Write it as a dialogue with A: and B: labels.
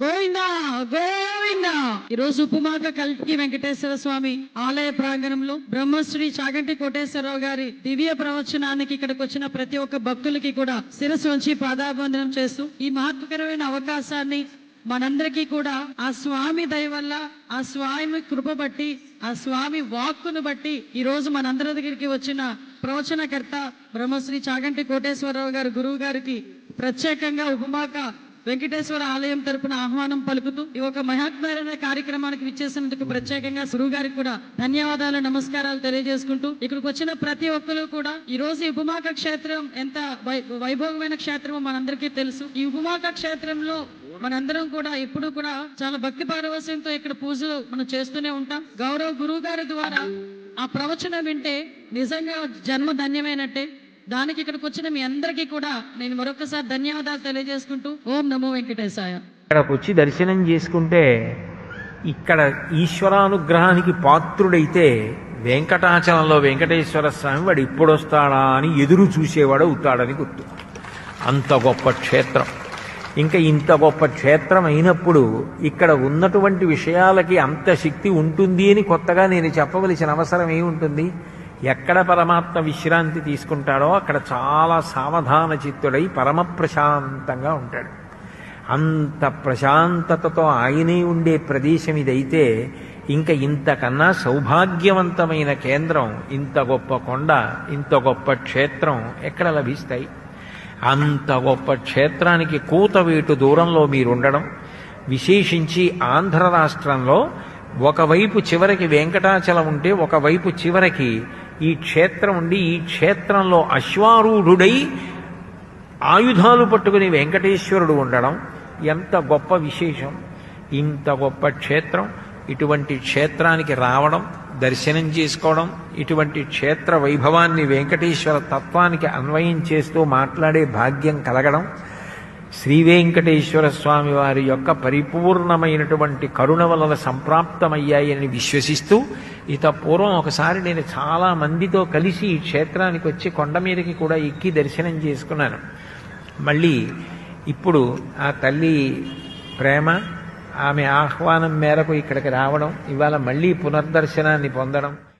A: గోవిందా గోవిందా. ఈరోజు ఉపమాక కల్కి వెంకటేశ్వర స్వామి ఆలయ ప్రాంగణంలో బ్రహ్మశ్రీ చాగంటి కోటేశ్వరరావు గారి దివ్య ప్రవచనానికి ఇక్కడికి వచ్చిన ప్రతి ఒక్క భక్తులకి కూడా శిరస్సు వంచి పాదాబంధనం చేస్తూ ఈ మహత్వకరమైన అవకాశాన్ని మనందరికీ కూడా ఆ స్వామి దయ వల్ల ఆ స్వామి కృప బట్టి ఆ స్వామి వాక్కును బట్టి ఈ రోజు మనందరి దగ్గరికి వచ్చిన ప్రవచనకర్త బ్రహ్మశ్రీ చాగంటి కోటేశ్వరరావు గారు గురువు గారికి ప్రత్యేకంగా ఉపమాక వెంకటేశ్వర ఆలయం తరపున ఆహ్వానం పలుకుతూ ఈ ఒక మహాత్మైన కార్యక్రమానికి విచ్చేసినందుకు ప్రత్యేకంగా గురువు గారికి కూడా ధన్యవాదాలు నమస్కారాలు తెలియజేసుకుంటూ ఇక్కడికి వచ్చిన ప్రతి ఒక్కరు కూడా ఈ రోజు ఈ ఉపమాక క్షేత్రం ఎంత వై- వైభవమైన క్షేత్రమో మనందరికీ తెలుసు. ఈ ఉపమాక క్షేత్రంలో మనందరం కూడా ఎప్పుడు కూడా చాలా భక్తి పారవస్యంతో ఇక్కడ పూజలు మనం చేస్తూనే ఉంటాం. గౌరవ గురువు గారి ద్వారా ఆ ప్రవచనం వింటే నిజంగా జన్మ ధన్యమైనట్టే. దానికి ఇక్కడికి వచ్చిన మీ అందరికీ కూడా నేను మరొకసారి ధన్యవాదాలు తెలియజేసుకుంటూ ఓం నమో వెంకటేశాయ.
B: ఇక్కడికి వచ్చి దర్శనం చేసుకుంటే ఇక్కడ ఈశ్వరానుగ్రహానికి పాత్రుడైతే వెంకటాచలంలో వెంకటేశ్వర స్వామి వాడు ఇప్పుడు వస్తాడా అని ఎదురు చూసేవాడు అవుతాడని గుర్తు. అంత గొప్ప క్షేత్రం. ఇంకా ఇంత గొప్ప క్షేత్రం అయినప్పుడు ఇక్కడ ఉన్నటువంటి విషయాలకి అంత శక్తి ఉంటుంది అని కొత్తగా నేను చెప్పవలసిన అవసరం ఏముంటుంది? ఎక్కడ పరమాత్మ విశ్రాంతి తీసుకుంటాడో అక్కడ చాలా సావధాన చిత్తుడై పరమ ప్రశాంతంగా ఉంటాడు. అంత ప్రశాంతతతో ఆయనే ఉండే ప్రదేశం ఇదైతే ఇంకా ఇంతకన్నా సౌభాగ్యవంతమైన కేంద్రం ఇంత గొప్ప కొండ ఇంత గొప్ప క్షేత్రం ఎక్కడ లభిస్తాయి? అంత గొప్ప క్షేత్రానికి కూతవేటు దూరంలో మీరుండడం విశేషించి ఆంధ్ర రాష్ట్రంలో ఒకవైపు చివరికి వెంకటాచలం ఉంటే ఒకవైపు చివరికి ఈ క్షేత్రం ఉండి ఈ క్షేత్రంలో అశ్వారూఢుడై ఆయుధాలు పట్టుకుని వెంకటేశ్వరుడు ఉండడం ఎంత గొప్ప విశేషం. ఇంత గొప్ప క్షేత్రం. ఇటువంటి క్షేత్రానికి రావడం దర్శనం చేసుకోవడం ఇటువంటి క్షేత్ర వైభవాన్ని వెంకటేశ్వర తత్వానికి అన్వయం చేస్తూ మాట్లాడే భాగ్యం కలగడం శ్రీ వెంకటేశ్వర స్వామి వారి యొక్క పరిపూర్ణమైనటువంటి కరుణ వలన సంప్రాప్తమయ్యాయని విశ్వసిస్తూ ఇత పూర్వం ఒకసారి నేను చాలా మందితో కలిసి ఈ క్షేత్రానికి వచ్చి కొండ మీదకి కూడా ఎక్కి దర్శనం చేసుకున్నాను. మళ్ళీ ఇప్పుడు ఆ తల్లి ప్రేమ ఆమె ఆహ్వానం మేరకు ఇక్కడికి రావడం ఇవాళ మళ్ళీ పునర్దర్శనాన్ని పొందడం.